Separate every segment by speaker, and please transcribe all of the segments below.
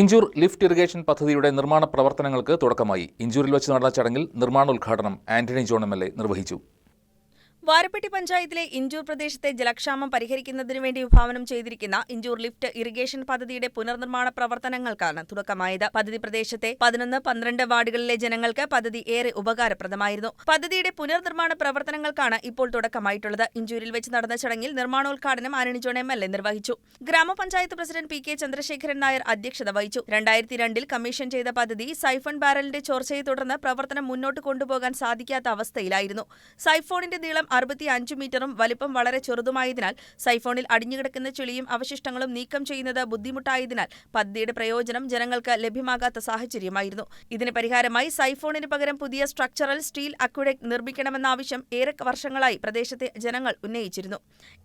Speaker 1: Inchoor lift irrigation പദ്ധതിയുടെ നിർമ്മാണ പ്രവർത്തനങ്ങൾക്ക് തുടക്കമായി. ഇഞ്ചൂരിൽ വെച്ച് നടന്ന ചടങ്ങിൽ നിർമ്മാണോദ്ഘാടനം ആന്റണി ജോൺ എം നിർവഹിച്ചു.
Speaker 2: വാരപ്പെട്ടി പഞ്ചായത്തിലെ ഇഞ്ചൂർ പ്രദേശത്തെ ജലക്ഷാമം പരിഹരിക്കുന്നതിനു വേണ്ടി വിഭാവനം ചെയ്തിരിക്കുന്ന ഇഞ്ചൂർ ലിഫ്റ്റ് ഇറിഗേഷൻ പദ്ധതിയുടെ പുനർനിർമ്മാണ പ്രവർത്തനങ്ങൾക്കാണ് തുടക്കമായത്. പദ്ധതി പ്രദേശത്തെ പതിനൊന്ന് പന്ത്രണ്ട് വാർഡുകളിലെ ജനങ്ങൾക്ക് പദ്ധതി ഏറെ ഉപകാരപ്രദമായിരുന്നു. പദ്ധതിയുടെ പുനർനിർമ്മാണ പ്രവർത്തനങ്ങൾക്കാണ് ഇപ്പോൾ തുടക്കമായിട്ടുള്ളത്. ഇഞ്ചൂരിൽ വെച്ച് നടന്ന ചടങ്ങിൽ നിർമ്മാണോദ്ഘാടനം ആനണി ജോൺ എം എൽ എ നിർവഹിച്ചു. ഗ്രാമപഞ്ചായത്ത് president P K Chandrasekharan Nair അധ്യക്ഷത വഹിച്ചു. രണ്ടായിരത്തി രണ്ടിൽ കമ്മീഷൻ ചെയ്ത പദ്ധതി സൈഫൺ ബാരലിന്റെ ചോർച്ചയെ തുടർന്ന് പ്രവർത്തനം മുന്നോട്ട് കൊണ്ടുപോകാൻ സാധിക്കാത്ത അവസ്ഥയിലായിരുന്നു. സൈഫോണിന്റെ നീളം അറുപത്തി അഞ്ച് മീറ്ററും വലിപ്പം വളരെ ചെറുതുമായതിനാൽ സൈഫോണിൽ അടിഞ്ഞുകിടക്കുന്ന ചെളിയും അവശിഷ്ടങ്ങളും നീക്കം ചെയ്യുന്നത് ബുദ്ധിമുട്ടായതിനാൽ പദ്ധതിയുടെ പ്രയോജനം ജനങ്ങൾക്ക് ലഭ്യമാകാത്ത സാഹചര്യമായിരുന്നു. ഇതിന് പരിഹാരമായി സൈഫോണിന് പകരം പുതിയ സ്ട്രക്ചറൽ സ്റ്റീൽ അക്വിഡക്ട് നിർമ്മിക്കണമെന്ന ആവശ്യം ഏറെ വർഷങ്ങളായി പ്രദേശത്തെ ജനങ്ങൾ ഉന്നയിച്ചിരുന്നു.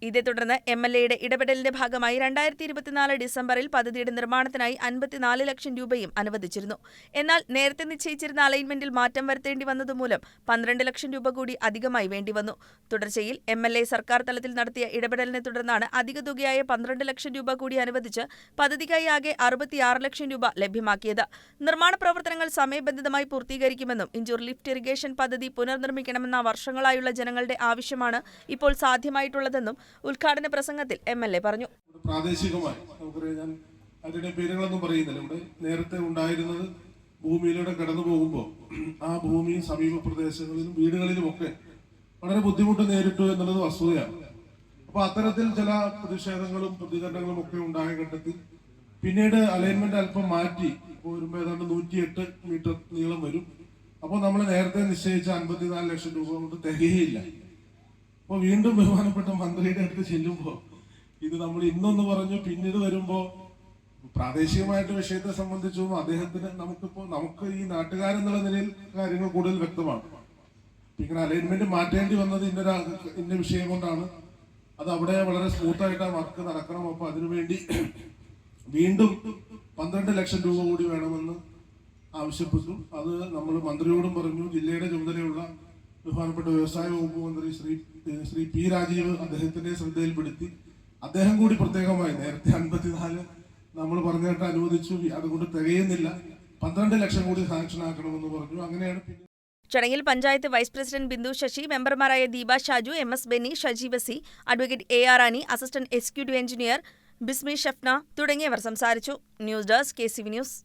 Speaker 2: ഇതേ തുടർന്ന് എം എൽ എയുടെ ഇടപെടലിന്റെ ഭാഗമായി രണ്ടായിരത്തി ഇരുപത്തിനാല് ഡിസംബറിൽ പദ്ധതിയുടെ നിർമ്മാണത്തിനായി അൻപത്തിനാല് ലക്ഷം രൂപയും അനുവദിച്ചിരുന്നു. എന്നാൽ നേരത്തെ നിശ്ചയിച്ചിരുന്ന അലൈൻമെന്റിൽ മാറ്റം വരുത്തേണ്ടി വന്നതുമൂലം പന്ത്രണ്ട് ലക്ഷം രൂപ കൂടി അധികമായി വേണ്ടിവന്നു. തുടർച്ചയിൽ എം എൽ എ സർക്കാർ തലത്തിൽ നടത്തിയ ഇടപെടലിനെ തുടർന്നാണ് അധിക തുകയായ പന്ത്രണ്ട് ലക്ഷം രൂപ കൂടി അനുവദിച്ച് പദ്ധതിക്കായി ആകെ അറുപത്തിയാറ് ലക്ഷം രൂപ ലഭ്യമാക്കിയത്. നിർമ്മാണ പ്രവർത്തനങ്ങൾ സമയബന്ധിതമായി പൂർത്തീകരിക്കുമെന്നും ഇഞ്ചൂർ ലിഫ്റ്റ് ഇറിഗേഷൻ പദ്ധതി പുനർനിർമ്മിക്കണമെന്ന വർഷങ്ങളായുള്ള ജനങ്ങളുടെ ആവശ്യമാണ് ഇപ്പോൾ സാധ്യമായിട്ടുള്ളതെന്നും ഉദ്ഘാടന പ്രസംഗത്തിൽ എം എൽ എ പറഞ്ഞു.
Speaker 3: പ്രാദേശികമായി ഞാൻ അതിന്റെ പേരുകളൊന്നും പറയുന്നില്ല. ഇവിടെ നേരത്തെ ഉണ്ടായിരുന്നത് ഭൂമിയിലൂടെ കടന്നു പോകുമ്പോൾ ആ ഭൂമി സമീപ പ്രദേശങ്ങളിലും വീടുകളിലുമൊക്കെ വളരെ ബുദ്ധിമുട്ട് നേരിട്ടു എന്നുള്ളത് വസ്തുതയാണ്. അപ്പൊ അത്തരത്തിൽ ചില പ്രതിഷേധങ്ങളും പ്രതികരണങ്ങളും ഒക്കെ ഉണ്ടായ ഘട്ടത്തിൽ പിന്നീട് അലൈൻമെന്റ് അല്പം മാറ്റി വരുമ്പോൾ ഏതാണ്ട് നൂറ്റിയെട്ട് മീറ്റർ നീളം വരും. അപ്പോൾ നമ്മൾ നേരത്തെ നിശ്ചയിച്ച അൻപത്തിനാല് ലക്ഷം രൂപ കൊണ്ട് തികയില്ല. അപ്പോൾ വീണ്ടും ബഹുമാനപ്പെട്ട മന്ത്രിയുടെ അടുത്ത് ചെല്ലുമ്പോൾ ഇത് നമ്മൾ ഇന്നൊന്ന് പറഞ്ഞു പിന്നീട് വരുമ്പോൾ പ്രാദേശികമായിട്ട് വിഷയത്തെ സംബന്ധിച്ചും അദ്ദേഹത്തിന് നമുക്കിപ്പോ നമുക്ക് ഈ നാട്ടുകാരെന്നുള്ള നിലയിൽ കാര്യങ്ങൾ കൂടുതൽ വ്യക്തമാണ്. ഇങ്ങനെ അലൈൻമെന്റ് മാറ്റേണ്ടി വന്നത് ഇന്ന ഇന്ന വിഷയം കൊണ്ടാണ്. അത് അവിടെ വളരെ സ്മൂത്തായിട്ട് ആ വർക്ക് നടക്കണം. അപ്പൊ അതിനുവേണ്ടി വീണ്ടും പന്ത്രണ്ട് ലക്ഷം രൂപ കൂടി വേണമെന്ന് ആവശ്യപ്പെട്ടു. അത് നമ്മൾ മന്ത്രിയോടും പറഞ്ഞു. ജില്ലയുടെ ചുമതലയുള്ള ബഹുമാനപ്പെട്ട വ്യവസായ വകുപ്പ് മന്ത്രി ശ്രീ ശ്രീ പി രാജീവ് അദ്ദേഹത്തിന്റെ ശ്രദ്ധയിൽപ്പെടുത്തി. അദ്ദേഹം കൂടി പ്രത്യേകമായി നേരത്തെ അൻപത്തിനാല് നമ്മൾ പറഞ്ഞിട്ട് അനുവദിച്ചു. അതുകൊണ്ട് തികയുന്നില്ല. പന്ത്രണ്ട് ലക്ഷം കൂടി സാങ്ഷൻ ആക്കണമെന്ന് പറഞ്ഞു. അങ്ങനെയാണ്
Speaker 2: ചടങ്ങിൽ പഞ്ചായത്ത് വൈസ് പ്രസിഡന്റ് ബിന്ദു ശശി മെമ്പർമാരായ Deepa Shaju M S Benny Shaji Basi advocate A R Annie assistant executive engineer Bismi Shafna തുടങ്ങിയവർ സംസാരിച്ചു. News desk K C V news.